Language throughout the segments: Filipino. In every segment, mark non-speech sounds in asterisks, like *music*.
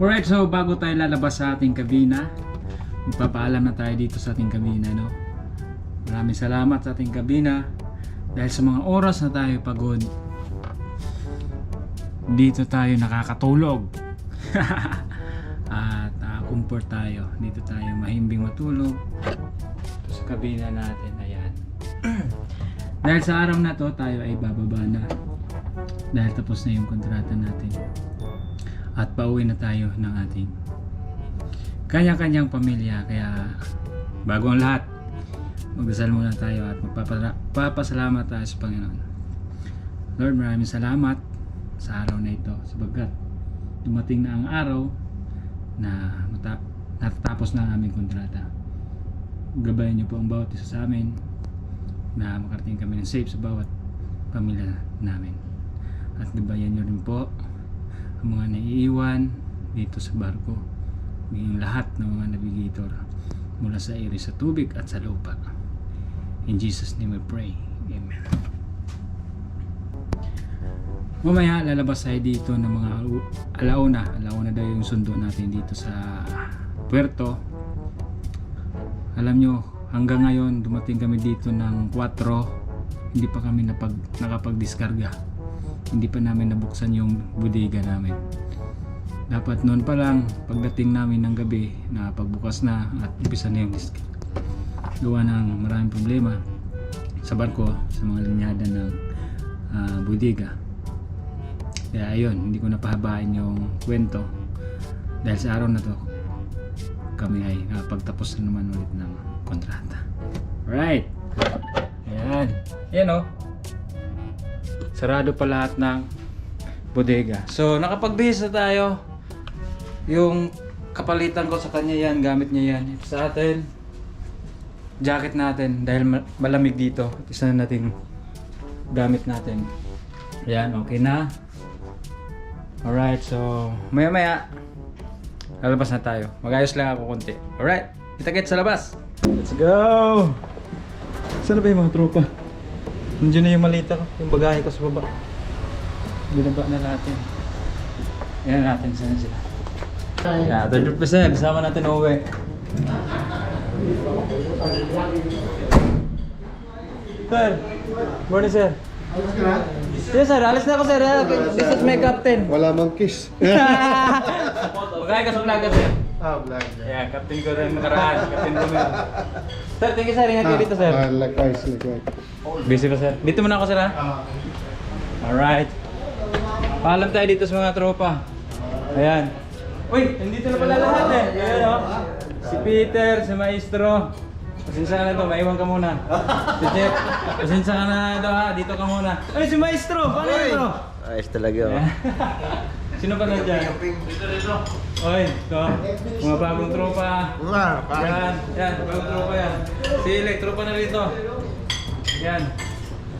Alright, so bago tayo lalabas sa ating kabina, magpapaalam na tayo dito sa ating kabina, no? Maraming salamat sa ating kabina dahil sa mga oras na tayo pagod. Dito tayo nakakatulog. *laughs* At uh, comfort tayo. Dito tayo mahimbing matulog. Ito sa kabina natin, ayan. *clears throat* dahil sa araw na to, tayo ay bababa na. Dahil tapos na yung kontrata natin at pauwi na tayo ng ating kanya-kanyang pamilya. Kaya bago ang lahat magdasal muna tayo at magpapasalamat tayo sa Panginoon. Lord maraming salamat sa araw na ito sabagkat dumating na ang araw na natatapos na ang aming kontrata. Gabayan niyo po ang bawat isa sa amin na makarating kami ng safe sa bawat pamilya namin. At gabayan niyo rin po ang mga naiiwan dito sa barko. Maging lahat ng mga navigator mula sa ere sa tubig at sa lupa. In Jesus name we pray. Amen. Mamaya lalabas tayo dito ng mga alauna. Alauna daw yung sundo natin dito sa puerto. Alam nyo hanggang ngayon dumating kami dito ng 4 hindi pa kami napag, nakapag-diskarga hindi pa namin nabuksan yung bodega namin. Dapat noon pa lang pagdating namin ng gabi na pagbukas na at umpisa na yung disk. Gawa ng maraming problema sa barko sa mga linyada ng ah, bodega. Kaya ayun hindi ko napahabain yung kwento. Dahil sa araw na to kami ay nakapagtapos na naman ulit ng kontrata. Alright. Ayan. Ayan o sarado pa lahat ng bodega. So, nakapagbihis na tayo. Yung kapalitan ko sa kanya yan, gamit niya yan. Ito sa atin, jacket natin dahil ma- malamig dito. Ito isa na nating gamit natin. Ayan, okay na. Alright, so maya maya lalabas na tayo. Magayos lang ako konti. Alright, kita-kits sa labas. Let's go! Saan na ba yung mga tropa? Nandiyan na yung malita ko, yung bagahe ko sa baba. Binaba na natin. Yan natin saan sila. Yeah, third percent. Kasama natin uwi. Sir, morning sir. Yes sir, alis na ako sir. This is my captain. Wala mang kiss. *laughs* Bagahe ka sa vlog sir. ah, vlog. Yeah, captain ko rin nakaraan. Captain ko rin. Sir, thank you sir. Ingat kayo dito sir. Ah, likewise, likewise. Busy pa sir. Dito muna ako sir ha. Alright. Paalam tayo dito sa mga tropa. Ayan. Uy, nandito na pala lahat eh. Ayan oh. Si Peter, si Maestro. Pasensya ka na to, maiwan ka muna. Si Jeff, pasensya ka na to ha, dito ka muna. Ay, si Maestro! Paano ito? Ayos talaga oh. *laughs* Sino pa nandiyan? Oy, ito. Mga bagong tropa. Yan, yan, bagong tropa yan. Si Elec, tropa na rito. Yan.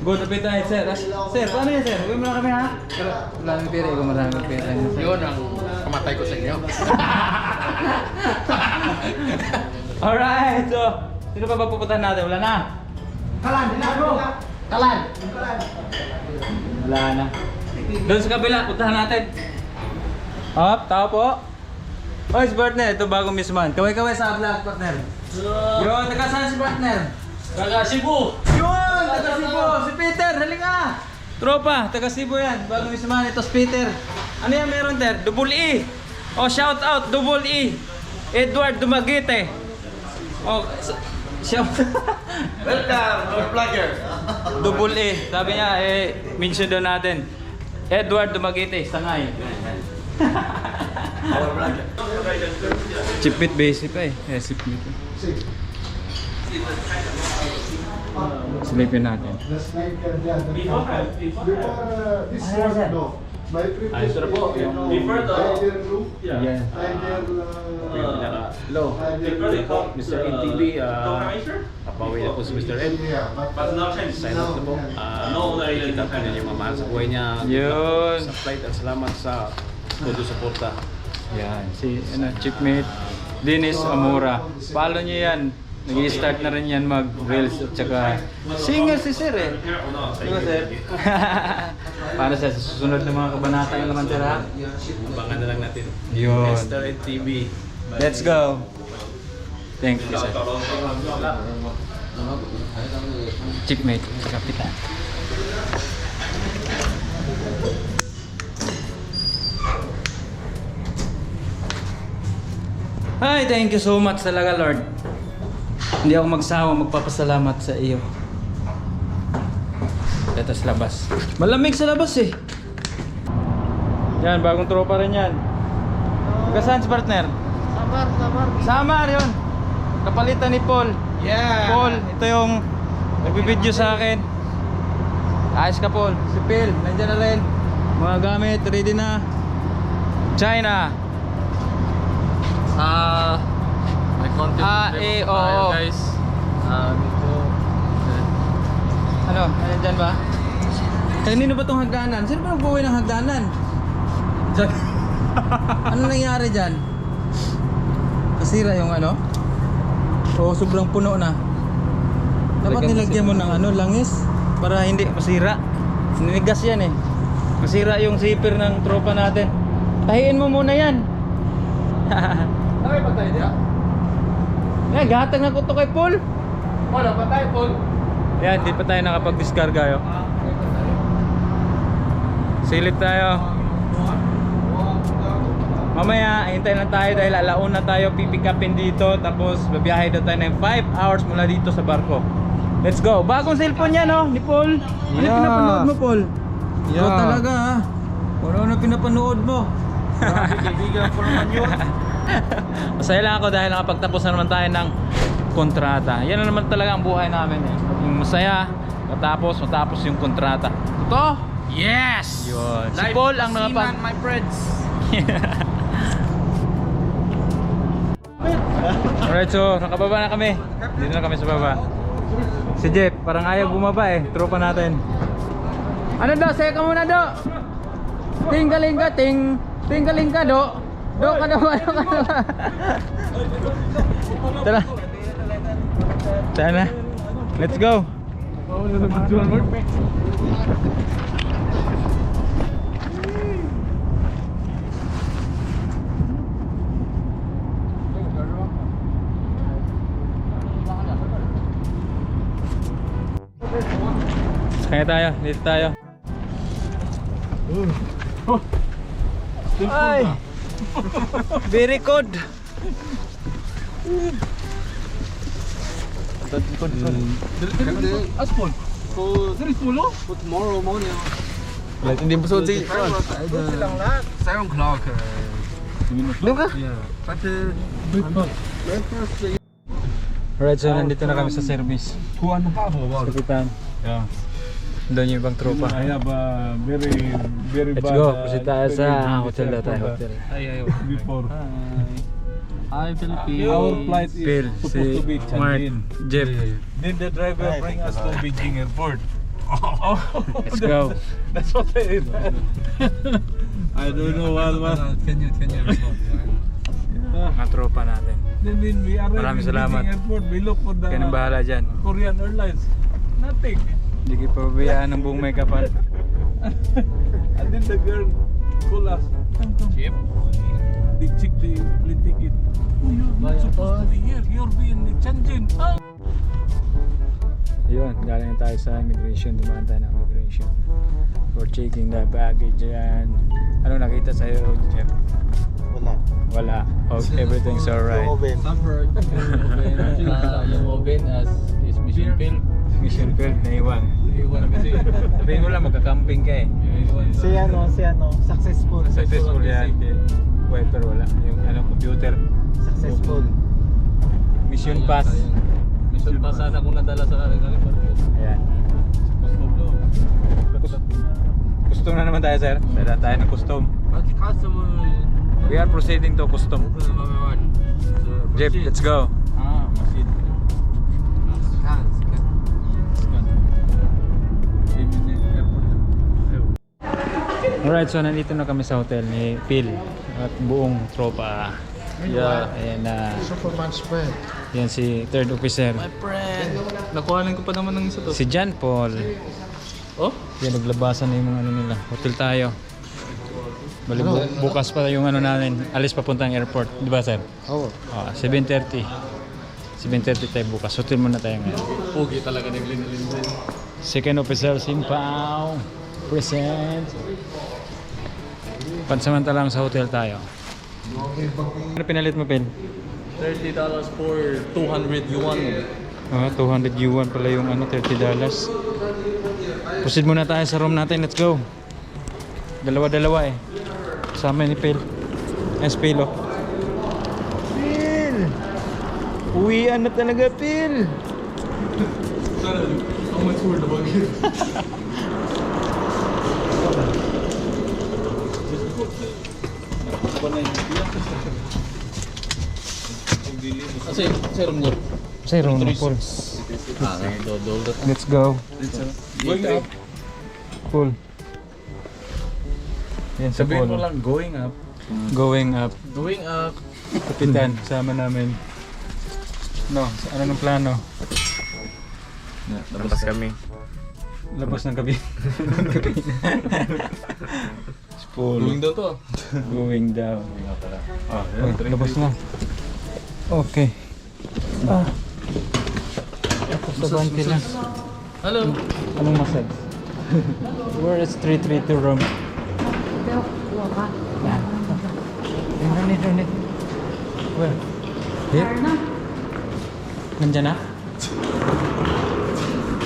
Good appetite, sir. Ah, Sir, paano yan, sir? Huwag mo na kami, ha? Pero, maraming pera. Ikaw maraming pera. Yun, ang kamatay ko sa inyo. *laughs* Alright, so, sino pa ba pupuntahan natin? Wala na? Kalan, bro. Kalan. Wala na. Doon sa kabila, puntahan natin. Up, tao po. Oy, si partner, ito bagong Miss Man. Kaway-kaway sa vlog, partner. Yun, taga saan si partner? Taga Cebu. Taga Cebu! Si Peter! Halika! Tropa, taga Cebu yan. Bagong Miss Man, ito si Peter. Ano yan meron, Ter? Double E! Oh, shout out, double E! Edward Dumaguete. Oh, shout *laughs* Welcome, our vlogger. Double E. Sabi niya, eh, mention daw natin. Edward Dumaguete, sangay. Chipit basic pa eh. Eh, chipit. Silipin natin. Uh, yeah, the Before uh, no. My previous. Ay, sir po, before the- Tiger room. Yeah. Tiger, uh, Hello, Tiger Mr. NTV, uh, kapawi na po si Mr. M. Yeah, but. Now, sir, Sign na po. Uh, No, no, kita po ninyo yung mamahal sa buhay niya. Yun. Sa flight at salamat sa todo suporta. Yan, si ano, chipmate Dennis Amora. Follow niyo yan. Nag-i-start na rin yan mag-reels at saka singer si Sir eh. Di ba Sir? *laughs* Para sa susunod na mga kabanata yung naman Sir ha? Abangan na lang natin. Yun. Star and TV. Let's go! Thank you Sir. Chickmate, kapitan. Ay, thank you so much talaga Lord. Hindi ako magsawa magpapasalamat sa iyo. Ito sa labas. Malamig sa labas eh. Yan, bagong tropa rin yan. Taga saan si partner? Sabar, sabar. Samar yun. Kapalitan ni Paul. Yeah. Paul, ito yung nagbibideo sa akin. Ayos ka Paul. Si Phil, nandiyan na rin. Mga gamit, ready na. China. Ah, may content Ah, eh, tayo, oo. guys. Ah, dito. Ano? Nandiyan ba? Kanino ba itong hagdanan? Sino ba nagbuhay ng hagdanan? Diyan. *laughs* ano nangyari dyan? Nasira yung ano? O sobrang puno na? Dapat Lagyan nilagyan mo ng ano, langis para hindi masira. Ninigas yan eh. Masira yung zipper ng tropa natin. Tahiin mo muna yan. *laughs* Ay, patay niya. Eh, gahatag na ko to kay Paul. Wala, patay, Paul. Yan, di pa tayo nakapag-discarga yo. Silip tayo. Mamaya, hintayin lang tayo dahil alauna tayo pipick upin dito tapos babiyahe daw tayo ng 5 hours mula dito sa barko. Let's go. Bagong cellphone yan, no? Ni Paul. Ano Yeah. pinapanood mo, Paul? Yeah. Ikaw talaga, ha? Kung ano pinapanood mo. *laughs* Kaibigan ko naman yun. *laughs* Masaya lang ako dahil nakapagtapos na naman tayo ng kontrata. Yan na naman talaga ang buhay namin eh. Yung masaya, matapos, matapos yung kontrata. Totoo? Yes! Yun. Si Paul ang nakapag... my friends. *laughs* Alright, so nakababa na kami. Dito na kami sa baba. Si Jeff, parang ayaw bumaba eh. Tropa natin. Ano daw? Seka muna do. Tinggaling ka, ting. Tinggaling ka do. Do ka do, ano do. Tara. Tara na. Let's go. Kaya tayo, dito tayo. Ay! Very good. Hindi mo suot si... Silang lahat. Seven o'clock. Doon ka? Alright, so nandito na kami sa service. Two and a half about. Kapitan. Yeah. Doon yung ibang tropa. I have a very, very Let's bad. go. Proceed tayo sa hotel na tayo. before, Hotel. Ay, ay, Before. Hi, Philippines. Our flight is Phil, supposed si to be Mark, Tianjin. Jeff. Then the driver bring us to Beijing airport. *laughs* Oh, Let's go. *laughs* That's what I I don't know what was. Can you, can you remote? Mga tropa natin. Then when we arrived Maraming in salamat. Beijing airport, we look for the Kaya nang bahala dyan. Korean Airlines. Nothing. Hindi kayo pababayaan ng buong may kapal. *laughs* And then the girl call us. Chip? They check the plane ticket. Oh, you're not supposed to be here. You're being in Tianjin. Oh. Ayun, galing na tayo sa immigration. Dumaan tayo ng immigration. For checking the baggage yan. Ano nakita sa'yo, Jeff? Wala. Wala. Oh, *laughs* everything's alright. Suffer. uh, yung oven as *laughs* is mission fail. Mission failed, naiwan. Iwan kasi. Sabihin mo lang, magka-camping ka eh. Iwan Si ano, si ano, successful. Successful yan. Wiper wala. Yung ano, computer. Successful. Mission pass. Mission pass sana kung nadala sa California. Ayan. Custom na naman tayo, sir. Dala tayo ng custom. The customer We are proceeding to custom. Jeff, let's go. Alright, so nandito na kami sa hotel ni Phil at buong tropa. Yeah. Ayan na. Superman spread. yan si third officer. My friend. Nakuhanan ko pa naman ng isa to. Si John Paul. Oh? Yan, naglabasan na yung mga ano nila. Hotel tayo. Bali, bu- bukas pa yung ano namin. Alis papuntang airport. Di ba, sir? Oo. Ah, 7.30. 7.30 tayo bukas. Hotel muna tayo ngayon. Pogi talaga ng linalin din. Second officer, Simpao. Present. Pansamantalang sa hotel tayo. Ano pinalit mo, Pen? $30 for 200 yuan. Ah, 200 yuan pala yung ano, 30 dollars. Proceed muna tayo sa room natin. Let's go. Dalawa-dalawa eh. Kasama ni Phil. Yes, Phil oh. Phil! Uwian na talaga, Phil! Sana, how much word about it? Sa room na, Paul. Ah, dodol. Let's go. Going up. Paul. Yan sa Sabihin mo lang, going up. Going up. Going up. Kapitan, sama namin. No, ano nung plano? Labas kami. Labas ng gabi. Paul. Going down to. Going down. Ah, Ay, labas na. Okay. Ah. Tapos sa banti lang. Hello. Anong masad? Where is 332 room? Yan. Yung runit, runit. Where? Here? Nandyan na?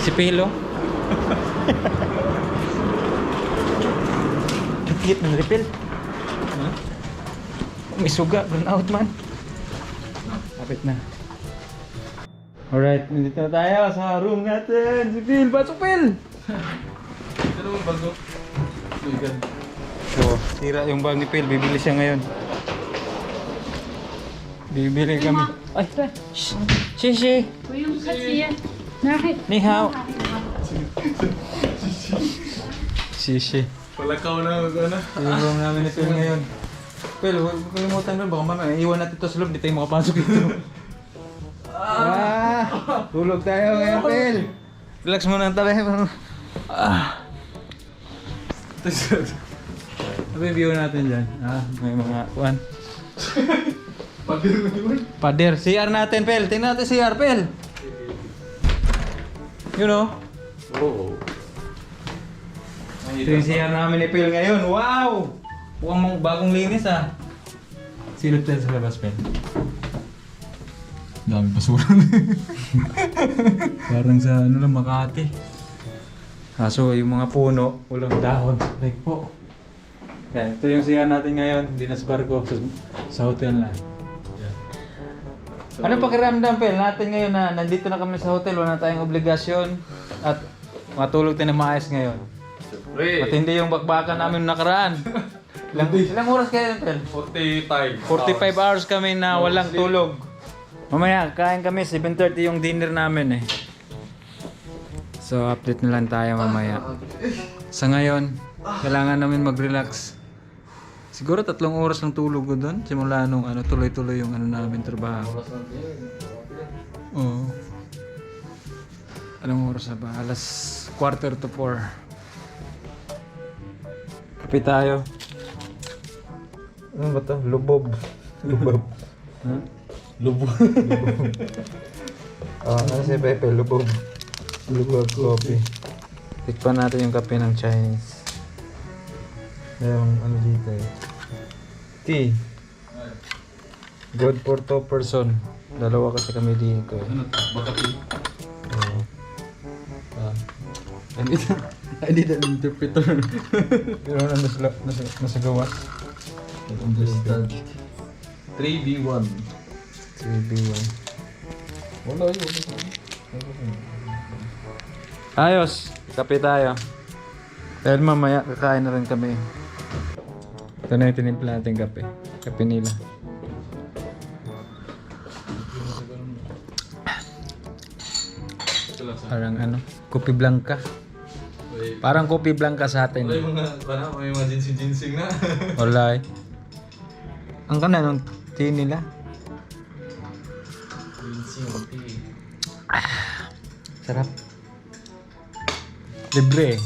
Si Pilo? Higit ng refill. May suga, burn out man. Kapit na. Alright, nandito na tayo sa room natin. Si Phil, baso Phil! Ito naman bago. So, tira yung bag ni Phil. Bibili siya ngayon. Bibili kami. Ay, tara. Shh. Shishi. Uyum kasiye. Nakit. Ni hao. *laughs* Shishi. Palakaw na. Ano? Yung room namin ni Phil ngayon. Phil, huwag mo kalimutan nun. Baka mamaya iwan natin ito sa loob. Di tayo makapasok dito. ah! Tulog tayo ngayon, Phil! Relax muna ang tabi. Ah! Ano yung view natin dyan? Ah, may mga kuan. Padir mo yun. Pader, CR natin, Pel. Tingnan natin CR, Pel. You know? Oo. Ito yung CR namin ni Pel ngayon. Wow! Mukhang mong bagong linis ah. Silip tayo sa labas, Pel. Dami basura *laughs* Parang sa ano lang, Makati. Kaso yung mga puno, walang dahon. Like po. Yan, ito yung CR natin ngayon. Hindi na sa barko, sa, sa hotel na. Ano pakiramdam, Pel, natin ngayon na nandito na kami sa hotel, wala na tayong obligasyon at matulog tayo na maayos ngayon. At hindi yung bakbakan namin nakaraan. *laughs* Ilang, ilang oras kayo, Pel? 40 time. 45 hours kami na walang tulog. Mamaya, kain kami, 7.30 yung dinner namin eh. So, update na lang tayo mamaya. Sa ngayon, kailangan namin mag-relax. Siguro tatlong oras lang tulog ko doon. Simula nung ano, tuloy-tuloy yung ano namin trabaho. Oo. Anong oras na ba? Alas quarter to four. Kape tayo. Ano ba to? Lubob. Lubob. Ha? Lubo. *laughs* Ah, ano si Pepe? Lubog. Lubog coffee. Tikpan natin yung kape ng Chinese. Yung ano dito eh. Tea. Good for two person. Dalawa kasi kami dito eh. Ano to? Bakati? Oo. Ah. I need, *laughs* I need an interpreter. Pero ano nasa, nasa, nasa gawas? Understand. 3B1. 3B1. Wala yun. Ayos! Kape tayo. Dahil mamaya kakain na rin kami. Ito na yung tinimpla natin kape. Kape nila. Parang ano, kopi blanca. Parang kopi blanca sa atin. Wala yung mga, parang may mga ginseng-ginseng na. Wala eh. Ang kanan, nung tea nila. Sarap. Libre.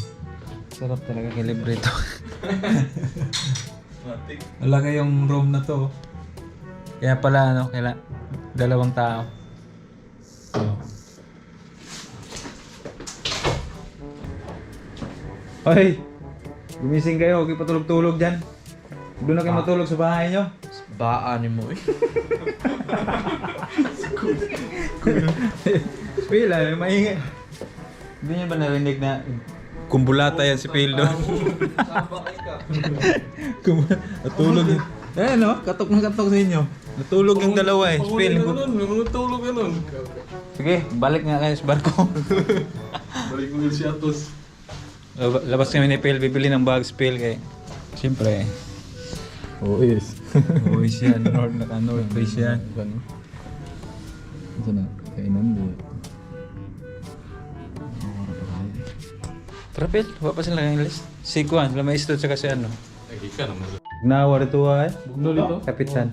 Sarap talaga kay libre ito. *laughs* Wala yung room na to. Kaya pala ano, kaila dalawang tao. So. Hoy! Gumising kayo, huwag kayo patulog-tulog dyan. Doon na kayo matulog sa bahay nyo. Baan mo eh. Phil, ah, maingay. Hindi niyo ba narinig na kumbulata yan si Phil doon? *laughs* Kum- Natulog yun. Eh no, katok na katok sa inyo. Natulog yung dalawa eh. Si Phil. Pag ganun, mga tulog ganun. Sige, balik nga kayo sa barko. *laughs* Balik mo si Atos. Lab- Labas kami ni Phil, bibili ng bags Phil kay. Siyempre. Oo, yes. Uwis yan, North, naka North Face yan. Ano? Ito na, kainan di. Tara Phil, wala pa sila ng list. Si Kwan, lamay isto tsaka si ano. Ay, ka naman. Nawar ito eh. Bugno dito? Kapitan.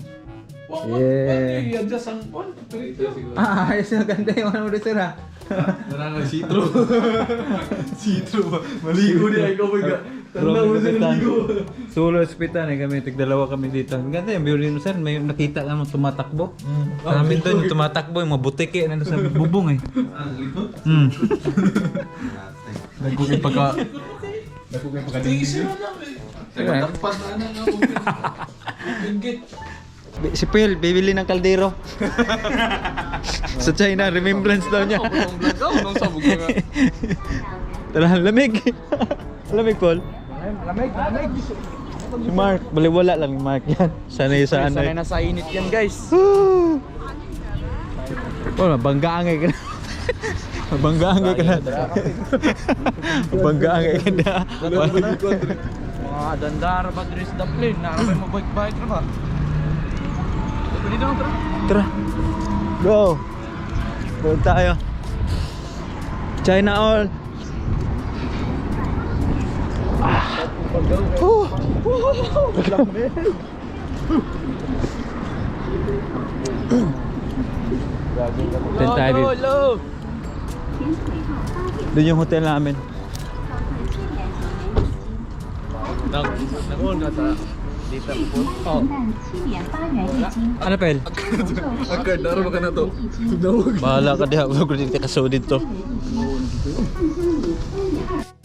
Wow, Yeah. yeah. Adjust ang pan. Ito siguro. Ah, ayos na ganda yung ano dito sir ha. Narangay sitro. sitro *laughs* ba? Maligo niya. Ikaw ba? Tanda mo siya maligo. Solo hospital eh kami, tigdalawa kami dito. Ang ganda yung violin mo sir, may nakita ka mo tumatakbo. Mm. Namin doon yung tumatakbo, yung mga butike na sa bubong eh. Mm. Nagkukay pagka... Nagkukay pagka Tingin lang eh. Tagpat na na nga. Bingit. Si Phil, bibili ng kaldero. sa China, remembrance daw niya. Nung sabog nga. Tara, lamig. Lamig, Paul. Lamig, lamig. Si Mark, baliwala lang ni Mark yan. *laughs* Sanay sa ano. Sanay na sa init yan guys. Oh, mabanggaangay ka na. *laughs* mabanggaangay ka na. mabanggaangay *laughs* ka na. Mga dandara ba dress the plane? Nakakabay mo bike-bike na ba? Dito na tara. Tara. Go. Go tayo. China all. Ah. Oh. Doon tayo Doon yung hotel namin Nag Nag-on na sa Data po. Oh. Ano pel? Ang card na ka na to. Bahala ka diha, wag ko dito ka so dito.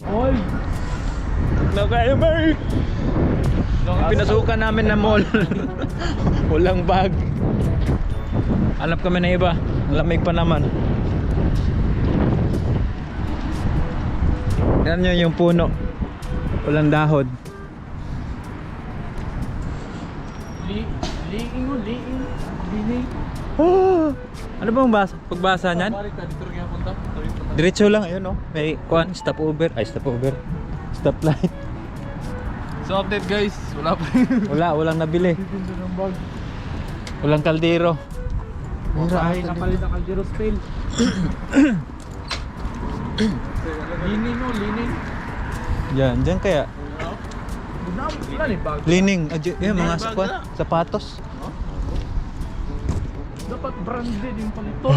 Oy. Na kayo, Mark! Pinasukan namin na mall. *laughs* Walang bag. Hanap kami na iba. Ang lamig pa naman. Yan nyo yung puno. Walang dahon. Li liing mo, liing. Liing. Oh! Ano bang basa? Pagbasa niyan? Diretso lang, ayun oh. May kuan, stop over. Ay, stop over. Stop light. So update guys, wala pa rin. *laughs* Wala, walang nabili. Walang kaldero. Ay, kapalit ang Caldero Spain. *coughs* lining mo, lining. Yan, dyan kaya. Wala ni bag. Lining, adyo, yan, mga sakwan, sapatos. Dapat branded yung palito.